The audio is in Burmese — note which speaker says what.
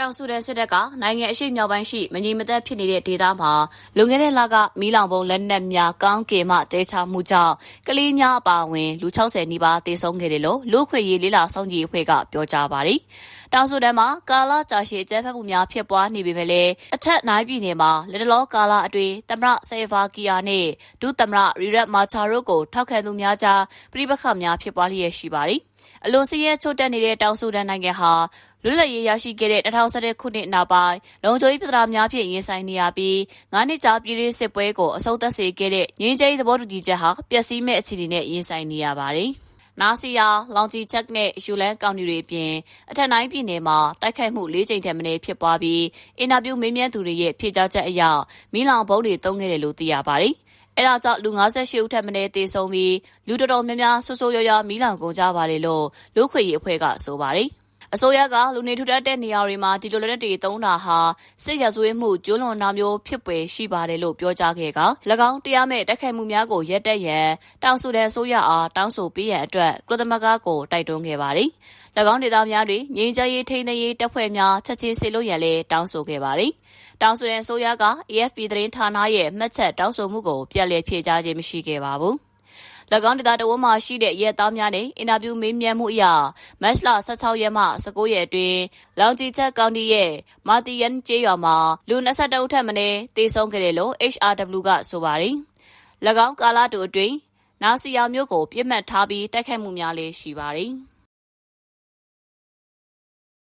Speaker 1: တောင်ဆူဒန်စစ်တပ်ကနိုင်ငံအရှိမြောက်ပိုင်းရှိမငြိမ်မသက်ဖြစ်နေတဲ့ဒေသမှာလွန်ခဲ့တဲ့လကမီးလောင်ပုံလက်နက်များကောင်းကင်မှတဲချမှုကြောင့်ကလေးများအပါအဝင်လူ60နီးပါးသေဆုံးခဲ့တယ်လို့လူခွေရေးလေးလာဆောင်ကြီးအဖွဲ့ကပြောကြားပါတယ်။တောင်ဆူဒန်မှာကာလာကြာရှည်အကြမ်းဖက်မှုများဖြစ်ပွားနေပေမဲ့လည်းအထက်နိုင်ပြည်နယ်မှာလက်တလောကာလာအတွင်းတမရဆေဗာကီယာနဲ့ဒုတမရရီရက်မာချာတို့ကိုထောက်ခံသူများကြားပြိပခတ်များဖြစ်ပွားလျက်ရှိပါတယ်။အလွန်စည်ရဲချို့တက်နေတဲ့တောင်ဆူဒန်နိုင်ငံဟာလွတ်လပ်ရေးရရှိခဲ့တဲ့2011ခုနှစ်နောက်ပိုင်းလုံခြုံရေးပြဿနာများဖြင့်ရင်ဆိုင်နေရပြီး၅နှစ်ကြာပြည်တွင်းစစ်ပွဲကိုအဆုံးသတ်စေခဲ့တဲ့ငြိမ်းချမ်းရေးသဘောတူညီချက်ဟာပျက်စီးမဲ့အခြေအနေနဲ့ရင်ဆိုင်နေရပါတယ်။နာစီယာလောင်ဂျီချက်နဲ့ယူလန်ကောင်တီတွေအပြင်အထက်နိုင်ပြည်နယ်မှာတိုက်ခိုက်မှု၄ကြိမ်ထက်မနည်းဖြစ်ပွားပြီးအင်တာဗျူးမေးမြန်းသူတွေရဲ့ဖြေကြားချက်အရမီလောင်ဘုံတွေတုံးခဲ့တယ်လို့သိရပါတယ်။အဲဒါကြောင့်လူ58ဦးထက်မနည်းသေဆုံးပြီးလူတော်တော်များများဆွဆိုးရွားရွားမီးလောင်ကုန်ကြပါတယ်လို့လူခွေရေးအဖွဲ့ကဆိုပါတယ်။ အစိုးရကလူနေထူထပ်တဲ့နေရာတွေမှာဒီလိုလက်နက်တွေသုံးတာဟာစစ်ရာဇဝတ်မှုကျူးလွန်တာမျိုးဖြစ်ပွေရှိပါတယ်လို့ပြောကြားခဲ့က၎င်းတရားမဲ့တိုက်ခိုက်မှုများကိုရပ်တန့်ရန်တောင်ဆူဒန်အစိုးရအားတောင်းဆိုပေးရန်အတွက်ကုလသမဂ္ဂကိုတိုက်တွန်းခဲ့ပါတယ်။၎င်းဒေသများတွင်ငြိမ်းချမ်းရေးထိန်းသိမ်းရေးတပ်ဖွဲ့များချက်ချင်းစေလွှတ်ရန်လည်းတောင်းဆိုခဲ့ပါတယ်။တောင်ဆူဒန်အစိုးရက AFP သတင်းဌာနရဲ့မှတ်ချက်တောင်းဆိုမှုကိုပြက်လက်ဖြေကြားခြင်းမရှိခဲ့ပါဘူး။၎ င်းဒေသတဝန်းမှာရှိတဲ့ရဲသားများနဲ့အင်တာဗျူးမေးမြန်းမှုအရမတ်လ16ရက်မှ19ရက်အတွင်းလောင်ဂျီချက်ကောင်တီရဲ့မာတီယန်ကျေးရွာမှာလူ22ဦးထပ်မံတေဆုံးခဲ့တယ်လို့ HRW ကဆိုပါတယ်။၎င်းကာလတူအတွင်းနာစီယာမျိုးကိုပြစ်မှတ်ထားပြီးတိုက်ခိုက်မှုများလည်းရှိပါတယ်။